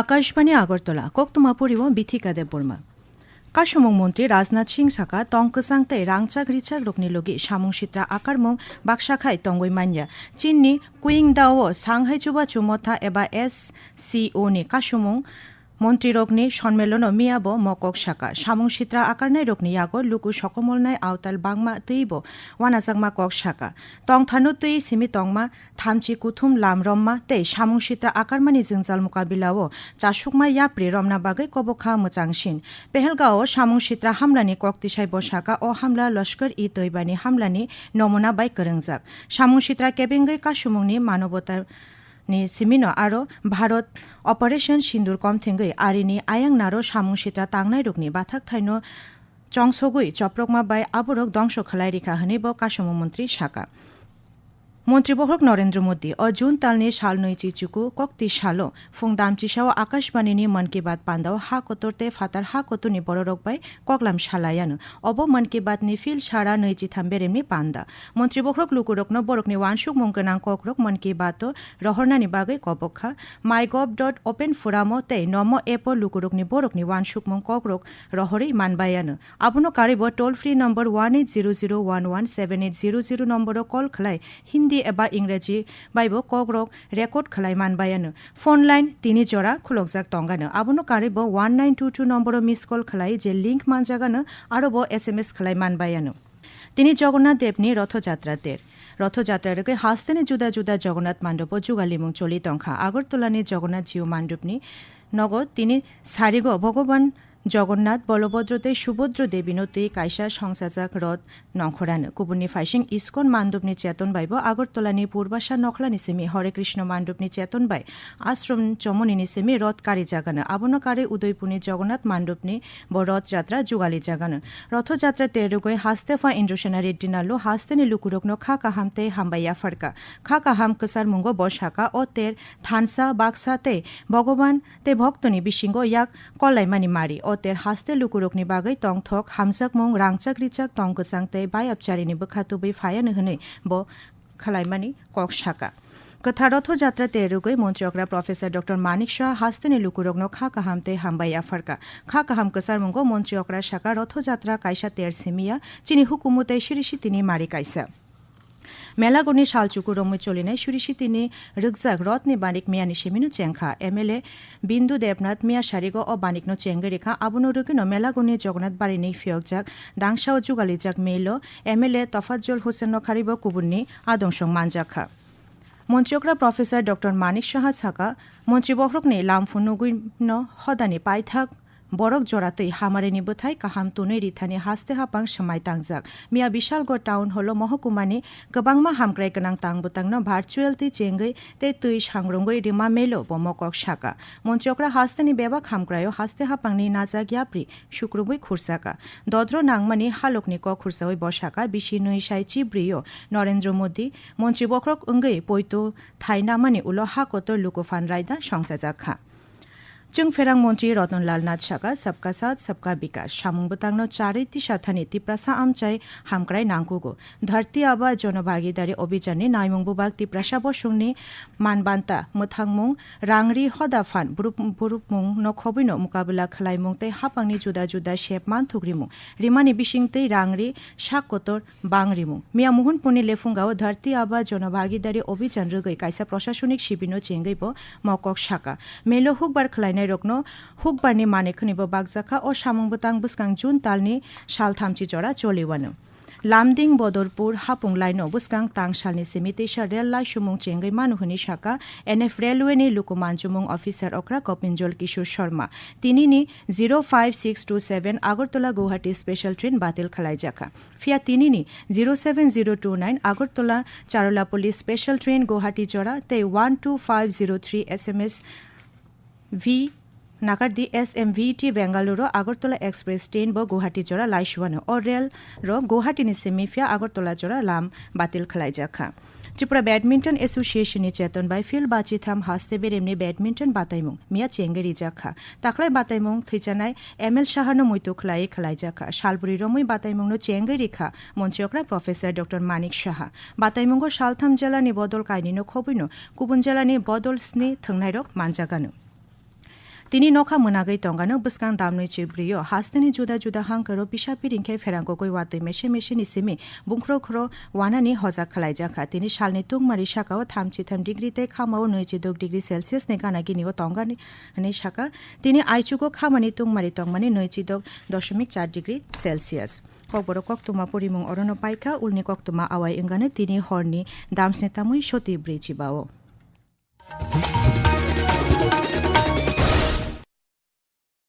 আকাশবাণী আগরতলা, কক্তমা পরিব বিথিকা দেব বর্মা কাশমং মন্ত্রী রাজনাথ সিং সাকা টংকসাং তাই রাংচাক, রিচাক, রোগনি লগি, সামং সিত্রা, আকারমং বাকশাখায় তঙ্গই মানিয়া, চীননি কুইং দাও সাংহাই চুবা চুমথা এবা, এস সিও নি কাসমং মন্ত্রী রকনি সম্মেলন মিয়াব মকক সাকা সামং সিত্রা আকারনাই রকনি ইয়াগো, লুকু সকমলনাই আওতাল বাংমা তৈব ওয়ানাজাকমা কক সাকা টং থানু তৈ সিমি টংমা থামচি কুথুম লাম রম্মা তৈ সামং সিত্রা আকারমানি জিংজাল মুকাবিলাও চাসুকমা ইয়াপ্রি রমনা বাগৈ কবখা মোচাংসিন পেহেলগাঁও সামং সিত্রা হামলানি ককতিসাই বসাকা ও হামলা লস্কর ই তৈবানি হামলানি নমুনা বাই করংজাক। সামং সিত্রা কেবেঙ্গৈ কাসুমংনি মানবতা ni simino aro bharat operation sindur komthengoi arini ayang naro samung sita tangnai rukni bathak thaino চংসগুই চপ্রকমা বাই আবরক ধ্বংস খালাই রেখা হনিব কাশম মন্ত্রী শাখা মন্ত্রীবহক নরেন্দ্র মোদী ও জুন তালনি সাল নৈ চিচুকু, কক্তি সালো ফুং দামচিসাও আকাশবাণীনি মন কি বাত পান্দাও হা কতরতে ফাতার, হা কতুনি বড়রক বাই কগলাম সালায়ানো অব মন কি বাত নি ফিল সারা নৈ চিথাম বেরেমনি পান্দা মন্ত্রীবহক লুকুরকনো বরকনি ওয়ানসুক মঙ্কনাং ককরক মন কি বাত রহরনানি বাগৈ কবখা। মাই গভ ডট ওপেন ফোরামো তে নম এপ লুকুরকনি বরকনি ওয়ানসুক মং ককরক রহরেই মানবায়ানো। আবনো Karib toll free number one eight zero zero one one seven eight zero zero number call খালাই Hindi Hindi এবা ইংরেজি বাইবো কগ্রক রেকর্ড খালাইমান বায়ানো ফোন লাইন তিনি জোড়া খুলকজাক টঙ্গানো আবনো Karib one nine two two number miss call খালাই যে লিঙ্ক মানজাগানো আরব এস এম এস খালাইমান বায়ানো তিনি জগন্নাথ দেবনি রথযাত্রাতের রথযাত্রারকে হাস্তেনে জুদা জুদা জগন্নাথ মান্ডপ যুগালিমুং চলি টংখা আগরতলানি জগন্নাথ জিও মান্ডপনি নগদ তিনি সারিগ ভগবান জগন্নাথ, বলভদ্রতে সুভদ্র দেবীনতে কাইসা সংসাজাক রথ, নখরানো কুবুনি ফাইসিং, ইস্কন মান্ডবনি চেতন বাইব আগরতলানি পূর্বাশা নখলানি সেমি, হরে কৃষ্ণ মান্ডবনি চেতন বাই, আশ্রম চমনিনি সেমি, রথ কারি জাগানো আবনকারে উদয়পুনি, জগন্নাথ মান্ডবনি ব রথযাত্রা যুগালি জাগানো, রথযাত্রা তেরুগৈ হাস্তেফা ইন্দ্রসেনা, রেড্ডি নালো হাস্তেনি লুকুরকনো খা কাহামতে হাম্বাইয়া ফারকা খা কাহাম কসার মুঙ্গ বসাকা ও তের থানসা, বাক্সা তে ভগবান, তে ভক্তনি বিশিঙ্গ, ইয়াক কলাইমানি মারি ও টংথক হামজাক মং রাংচাক রিচাক টংকচাং তে বাই আপচারিনি বখাতুबै ফায়ানো হनै ব খালাইমানি কক সাকা কথা রথযাত্রা তেরুগৈ মন্ত্রকরা প্রফেসর ডক্টর মানিক শাহ হাস্তেনি লুকুরগ্ন খা কাহামতে হামবাই আফারকা খা কাহাম কসার মঙ্গ মন্ত্রকরা শাখা রথযাত্রা কাইসা তের সিমিয়া চিনি হুকুমতে শিরিষি তিনি মারি কাইসা মেলাগনি সালচুকু রমৈ চলিনাই সুরিশি তিনি রিগজাক রত্নি বানিক মিয়ানি সেমিনু চেংখা এমএলএ বিন্দু দেবনাথ মিয়া সারিগ ও বানিকনো চেঙ্গে রেখা আবুনো রুকিনো মেলাগনি জগন্নাথ বাড়িনি ফিয়কজাক দাংসাও যুগালিজাক মেইল, এমএলএ তফাজ্জল হোসেন খারিব কুবুন্নি আদংসং মানজাখা। মন্ত্রীকরা প্রফেসর ডক্টর মানিক সাহা ছাকা মন্ত্রীবহরকনি লামফুনুগুইন হদানি পাইথাক বরক জোড়াতই হামারে নিবথাই কাহাম তুনে রিথানি হাসতে হাপাং সমাই তাংজাক। মিয়া বিশালগড় টাউন হল মহকুমানি গবাংমা হামগ্রাই গনাং তাংবুতাংন ভার্চুয়াল তি চেঙ্গই তে তুই সাংরঙ্গই রিমা মেলো বমকক সাকা মঞ্চকরা হাস্তেনি বেবাক হামগ্রায়ও হাসতে হাপাংনি নাজা গিয়াপ্রি, শুক্রবুই খুরসাকা। দদ্র নাংমানি হালকনি ক খুরসাওই বসাকা, বিশি নুই সাই চিব্রিও। নরেন্দ্র মোদি মন্ত্রী বক্রক অঙ্গে পৈতো থাইনামানি উলো হাকত লুকোফান রায়দা সংসাজাক্ষা চুং ফেরাং মন্ত্রী রতনলাল নাথ সাকা সবকা সাথ সবকা বিকাশ সামুংবতাংন চারিত্রি সাথা নীতি প্রাসা আমচাই হামক্রাই নাংকুগো ধরতি আবা জনভাগিদারি অভিযানে নাইমংবু বাগতি প্রাসাব সংনি মানবান্তা মুথাংমুং রাংরি হদাফান বুরুপ বুরুপমুং নখবিন মোকাবিলা খালাইমুং তাই হাপাংনি জুদা জুদা শেপ মান থুগরিমুং রিমানি বিশিংতে রাংরি শাকতর বাংরিমুং মিয়া মোহন পুনি লেফুঙ্গাও ধরতি আবা জনভাগিদারি অভিযান রগৈ কাইসা প্রশাসনিক শিবিনো চেঙ্গইব মকক সাকা মেলো হুকবার খলাইনাই rokno hukbarni mane khunibo bakjaka o samung buskang jun talni sal thamchi jora choliwano Lumding Badarpur হাপুং line বুসকাং তাংসালনি সিমিতেশা রেল লাই সুমুং চেঙ্গৈ মানুহনি শাখা এনএফ রেলওয়েনি লুকুমানচুমুং অফিসার অকরা কপিঞ্জল কিশোর শর্মা তিনি নি zero five six two seven Agartala Guwahati special train বাতিল খালাই জাখা ফিয়া তিনি নি zero seven zero two nine Agartala Charlapalli special train Guwahati জোড়া তে one two five zero three S M S V নাকারদি S M V T Bengaluru Agartala express train ব গুৱাহাটী জোড়া, লাইসুয়ানো ও রেল র গুহাটি গুৱাহাটীনি সেমিফিয়া আগরতলা জোড়া, লাম, বাতিল খালাইজাখা ত্রিপুরা ব্যাডমিন্টন এসোসিয়েশননি চেতন বাই ফিল বাচিথাম হাস্তে বেরেমনি ব্যাডমিন্টন বাতাইমুং, মিয়া চেঙ্গেরি জাখা। তাকলাই বাতাইমুং, থৈচানাই, এম এল সাহানো মৈতো খলাই খালাইজাখা শালবুরি রমই বাতাইমুংনো চেঙ্গেরিখা মঞ্চকরা প্রফেসর ডক্টর মানিক সাহা। বাতাইমুঙ্গ সালথাম জেলানি বদল কাইনিনো খবিনো গুবুন জেলানি বদল স্নি থংনাইরক মানজাগানো। তিনি নখা মোনাগৈ টংগানো বুসকাং দামনৈ চিব্রিয় হাস্তেনি জুদা জুদা হাংকারো পিসা পিরিংকে ফেরাঙ্গো গৈ ওয়াতৈ মেশে মেশে নিসিমি বুংখ্র খ্র ওয়ানানি হজাক খালাইজাখা তিনি সালনি তুংমারি শাখাও থামচি থাম ডিগ্রিতে খামাও নৈচিদক ডিগ্রি সেলসিয়াস নে গানাগিনিও টংগানি শাখা তিনি আইচুকো খামানি তুংমারি টংমানি নৈচিদক দশমিক চার ডিগ্রি সেলসিয়াস ককবর কক্তুমা পরিমং অরণ পাইকা উলনি কক্তুমা আওয়াই ইংগানে তিনি হরনি দামসনে তামুই সতী ব্রিচিবাও